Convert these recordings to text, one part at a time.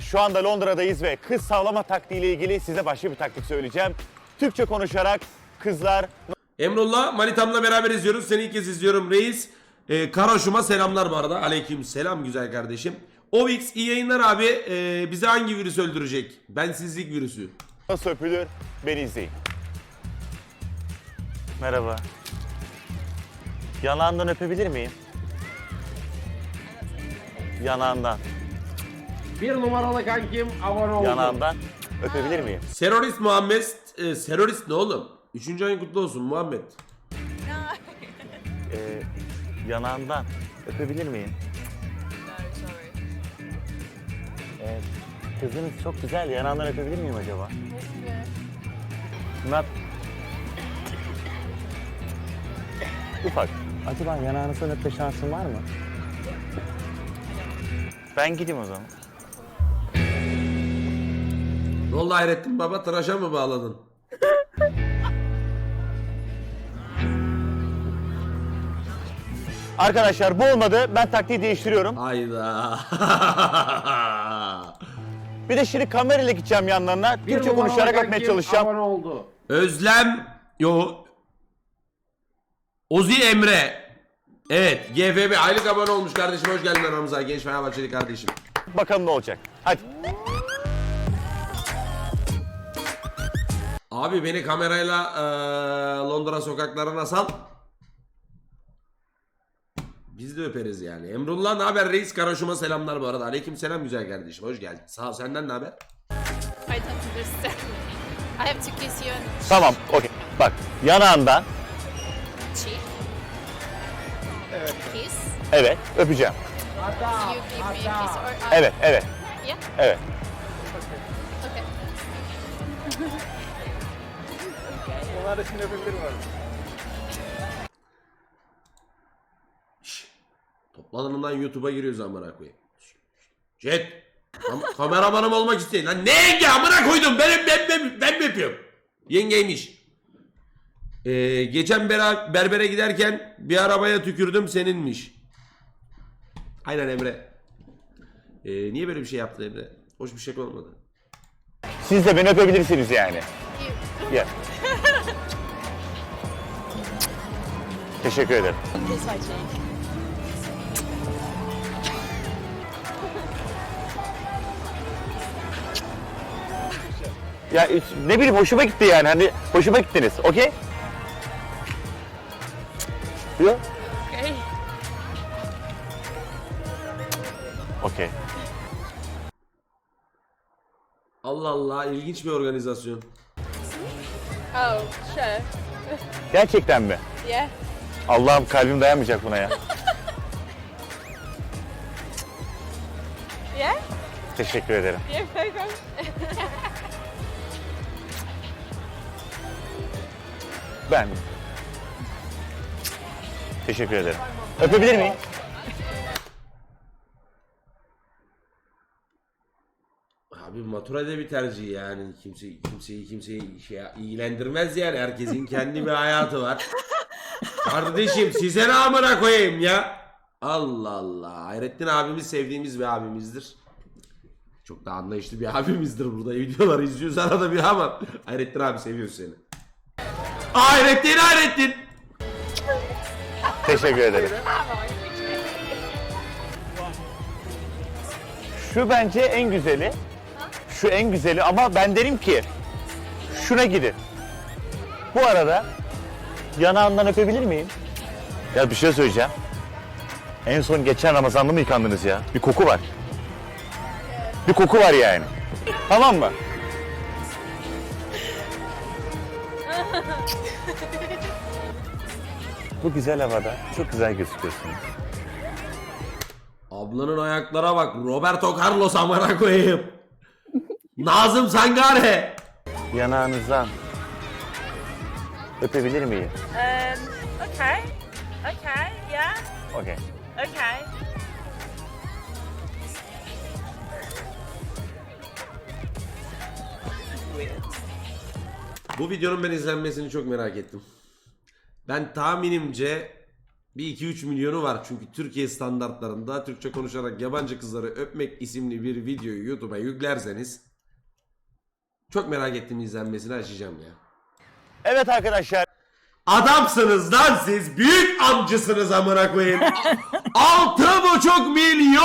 Şu anda Londra'dayız ve kız savlama taktiğiyle ilgili size başka bir taktik söyleyeceğim. Türkçe konuşarak kızlar Emrullah Manitam'la beraber izliyoruz. Seni ilk kez izliyorum reis. Ee, Karoş'uma selamlar bu arada. Aleyküm selam güzel kardeşim. Ovix iyi yayınlar abi. Ee, bize hangi virüs öldürecek? Bensizlik virüsü. nasıl öpülür beni izleyin. Merhaba. Yanağından öpebilir miyim? Yanağından. Bir numaralı kankim abone oldu. Yanağından öpebilir miyim? Serorist Muhammed. E, serorist ne oğlum? Üçüncü ayın kutlu olsun Muhammed. Ee, yanağından öpebilir miyim? Evet. Kızınız çok güzel. Yanağından öpebilir miyim acaba? Bunlar... Ufak. Acaba yanağınızdan öpme şansın var mı? Ben gideyim o zaman. Oldu Hayrettin Baba tıraşa mı bağladın? Arkadaşlar bu olmadı. Ben taktiği değiştiriyorum. Hayda. Bir de şimdi kamerayla gideceğim yanlarına. Türkçe konuşarak kankim çalışacağım. Abone oldu. Özlem. Yo. Ozi Emre. Evet GFB aylık abone olmuş kardeşim. Hoş geldin aramıza genç Fenerbahçeli kardeşim. Bakalım ne olacak. Hadi. Abi beni kamerayla eee, Londra sokaklarına sal. Biz de öperiz yani. Emrullah ne haber reis? Karaşuma selamlar bu arada. Aleyküm selam güzel kardeşim. Hoş geldin. Sağ ol. Senden ne haber? I don't understand. I have to kiss you Tamam. Okey. Bak yanağından. cheek. Kiss. Evet. Öpeceğim. You give me a kiss or I... Evet. Evet. Yeah? Evet. Toplanımdan YouTube'a giriyoruz amına koyayım. Jet. Kam- kameramanım olmak isteyin. Lan ne yenge amına koydum. Benim ben, ben, ben mi yapıyorum? Yengeymiş. Ee, geçen bera- berbere giderken bir arabaya tükürdüm seninmiş. Aynen Emre. Ee, niye böyle bir şey yaptın Emre? Hoş bir şey olmadı. Siz de beni öpebilirsiniz yani. Gel. Teşekkür ederim. Ya ne bileyim hoşuma gitti yani. Hani hoşuma gittiniz. Okey? Yok. Okay. Okey. Allah Allah ilginç bir organizasyon. Oh, sure. Gerçekten mi? Yeah. Allah'ım kalbim dayanmayacak buna ya. Yeah? Teşekkür ederim. Yeah, welcome. Ben. Teşekkür ederim. Öpebilir miyim? Abi maturada bir tercih yani. Kimse kimseyi kimseyi şey ilgilendirmez yani. Herkesin kendi bir hayatı var. Kardeşim size ne amına koyayım ya? Allah Allah. Hayrettin abimiz sevdiğimiz bir abimizdir. Çok da anlayışlı bir abimizdir burada. Videoları izliyoruz arada bir ama Hayrettin abi seviyoruz seni. Hayrettin Hayrettin. Teşekkür ederim. Şu bence en güzeli. Şu en güzeli ama ben derim ki şuna gidin. Bu arada yanağından öpebilir miyim? Ya bir şey söyleyeceğim. En son geçen Ramazan'da mı yıkandınız ya? Bir koku var. Bir koku var yani. Tamam mı? Bu güzel havada çok güzel gözüküyorsunuz. Ablanın ayaklara bak. Roberto Carlos amına koyayım. Nazım Sangare. Yanağınızdan öpebilir miyim? Um, okay. Okay, yeah. Okey. Okay. Bu videonun ben izlenmesini çok merak ettim. Ben tahminimce Bir 2-3 milyonu var çünkü Türkiye standartlarında Türkçe konuşarak yabancı kızları öpmek isimli bir videoyu YouTube'a yüklerseniz çok merak ettiğim izlenmesini açacağım ya. Evet arkadaşlar. Adamsınız lan siz. Büyük amcısınız amına koyayım. Altı buçuk milyon.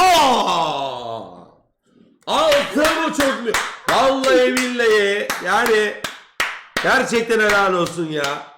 Altı buçuk milyon. Vallahi billahi yani gerçekten helal olsun ya.